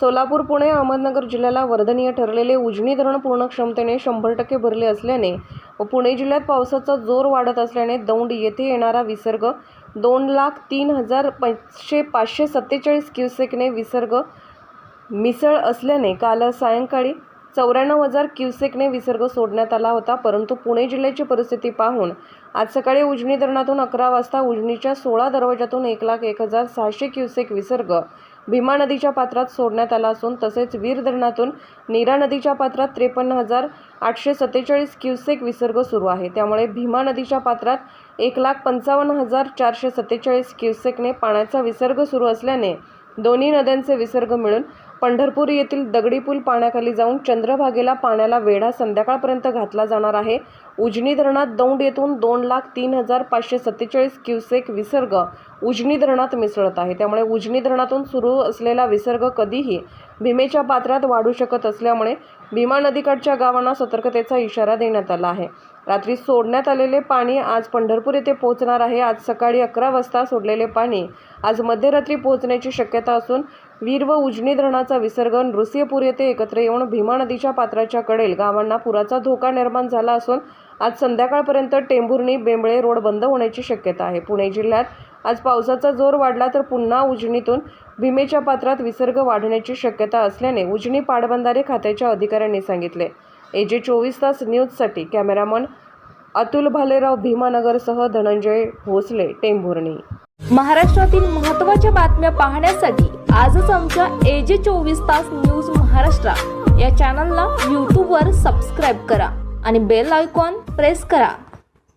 सोलापूर पुणे अहमदनगर जिल्ह्याला वर्धनीय ठरलेले उजनी धरण पूर्ण क्षमतेने शंभर टक्के भरले असल्याने व पुणे जिल्ह्यात पावसाचा जोर वाढत असल्याने दौंड येथे येणारा विसर्ग दोन लाख तीन हजार पाचशे पाचशे सत्तेचाळीस क्युसेकने विसर्ग मिसळ असल्याने काल सायंकाळी चौऱ्याण्णव हजार क्युसेकने विसर्ग सोडण्यात आला होता. परंतु पुणे जिल्ह्याची परिस्थिती पाहून आज सकाळी उजनी धरणातून अकरा वाजता उजनीच्या सोळा दरवाजातून एक लाख एक हजार सहाशे क्युसेक विसर्ग भीमा नदीच्या पात्रात सोडण्यात आला असून तसेच वीर धरणातून नीरा नदीच्या पात्रात त्रेपन्न हजार आठशे सत्तेचाळीस क्युसेक विसर्ग सुरू आहे. त्यामुळे भीमा नदीच्या पात्रात एक लाख पंचावन्न हजार चारशे सत्तेचाळीस क्युसेकने पाण्याचा विसर्ग सुरू असल्याने दोन्ही नद्यांचे विसर्ग मिळून पंढरपूर येथील दगडी पूल पाण्याखाली जाऊन चंद्रभागेला पाण्याला वेढा संध्याकाळपर्यंत घातला जाणार आहे. उजनी धरणात दौंड येथून दोन लाख तीन हजार पाचशे सत्तेचाळीस क्युसेक विसर्ग उजनी धरणात मिसळत आहे. त्यामुळे उजनी धरणातून सुरू असलेला विसर्ग कधीही भीमेच्या पात्रात वाढू शकत असल्यामुळे भीमा नदीकाठच्या गावांना सतर्कतेचा इशारा देण्यात आला आहे. रात्री सोडण्यात आलेले पाणी आज पंढरपूर येथे पोहोचणार आहे. आज सकाळी अकरा वाजता सोडलेले पाणी आज मध्यरात्री पोहोचण्याची शक्यता असून वीर व उजनी धरणाचा विसर्ग नृसिंहपूर येथे एकत्र येऊन भीमा नदीच्या पात्राच्या कडेल गावांना पुराचा धोका निर्माण झाला असून आज संध्याकाळपर्यंत टेंभुर्णी बेंबळे रोड बंद होण्याची शक्यता आहे. पुणे जिल्ह्यात आज पावसाचा जोर वाढला तर पुन्हा उजनीतून भीमेच्या पात्रात विसर्ग वाढण्याची शक्यता असल्याने उजनी पाटबंधारे खात्याच्या अधिकाऱ्यांनी सांगितले. एजे चोवीस तास न्यूजसाठी कॅमेरामन अतुल भालेराव भीमानगरसह धनंजय भोसले टेंभुर्णी महाराष्ट्रातील महत्त्वाच्या बातम्या पाहण्यासाठी आजच आमच्या एजे चोवीस तास न्यूज महाराष्ट्र या चॅनलला यूट्यूबवर सबस्क्राईब करा आणि बेल आयकॉन प्रेस करा.